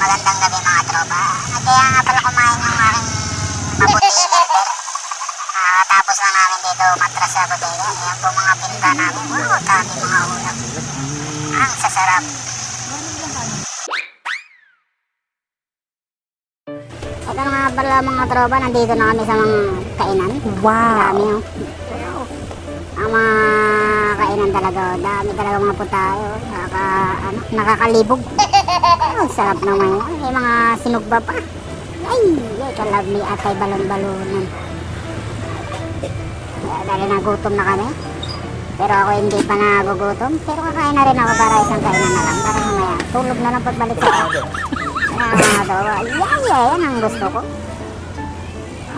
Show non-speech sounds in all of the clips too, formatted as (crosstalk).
Magandang gabi mga tropa. Kaya nga pala kumain ng aking mabuti. (laughs) Ah, tapos na namin dito matras sa bodega. Ayan po mga pinta namin. Wow, dami mga ulam. Ang sasarap. Ito na nga pala mga tropa, nandito na kami sa mga kainan. Wow. Dami oh. Ang mga kainan talaga, oh. dami talaga mga putayo. Nakaka, ano, nakakalibog. (laughs) Ang sarap naman yun. May mga sinugba pa. Ay, ay, kalabli at ay balon-balonan. Dahil nagutom na kami. Pero ako hindi pa nagugutom. Pero kakain na rin ako para isang kainan na lang. Para mamaya, tulog na lang pagbalik sa ako. Ah, tawa. Yan, yan ang gusto ko.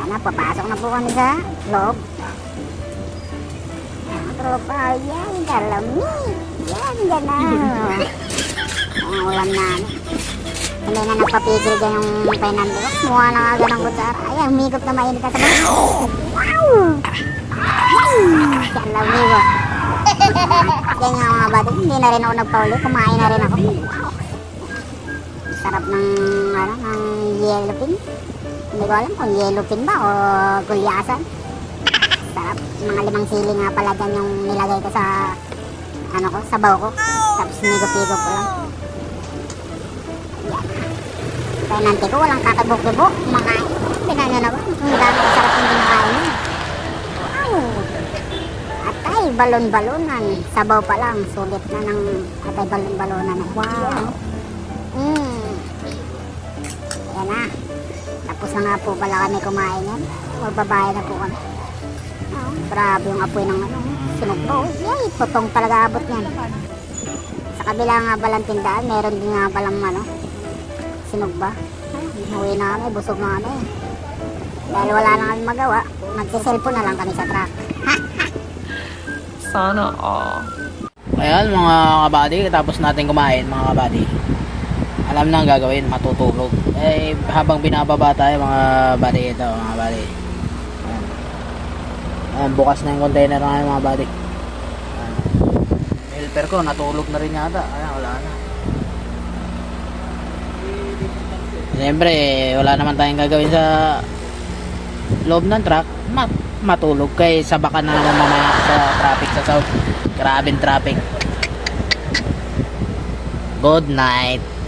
Ano, papasok na po kami sa loob. Tropa, yan, kalami. Yan, gano'n. Ang ulam namin. Hindi na nagpapigil dyan yung penando. Mukha na nga ganang kutsara. Ayan, humigop na mainit na sa mga. Wow! Yan, kalami ba? Yan nga mga bata. Hindi na rin ako nagpauli. Kumain na rin ako. Sarap ng, ano, ng yellow pin. Hindi ko alam kung yellow pin ba o gulyasan. Sarap. Mga limang sili nga pala dyan yung nilagay ko sa, ano ko, sabaw ko. Tapos nigo-pigo ko lang. Kaya nanti ko walang kakabok-kibo. Kumakain. Ba? Ang dami sarap yung kinakain yun. Wow! Atay, balon-balonan. Sabaw pa lang. Sulit na ng atay balon-balonan. Wow! Mm. Yan na. Tapos na nga po pala kami kumain yan. Magbabayad na po kami. Oh, grabe yung apoy ng ano. Sinugbo. Yay, tutong talaga abot yan. Sa kabila nga palang tindahan, meron din nga palang ano, sinugba. Uwi na kami, busog na kami. Dahil wala na kami magawa, magsiselfon na lang kami sa truck. (laughs) Sana all. Ayan mga kabady, tapos natin kumain mga kabady. Alam na ang gagawin, matutulog. Eh, habang binababa tayo mga buddy ito, mga buddy. Ayan. Ayan, bukas na yung container ngayon mga. Ayan. Helper ko, natulog na rin yata. Ayan, wala na. Siyempre, wala naman tayong gagawin sa loob ng truck. Mat matulog kay sabakan na naman mamaya sa traffic sa south. Grabing traffic. Good night.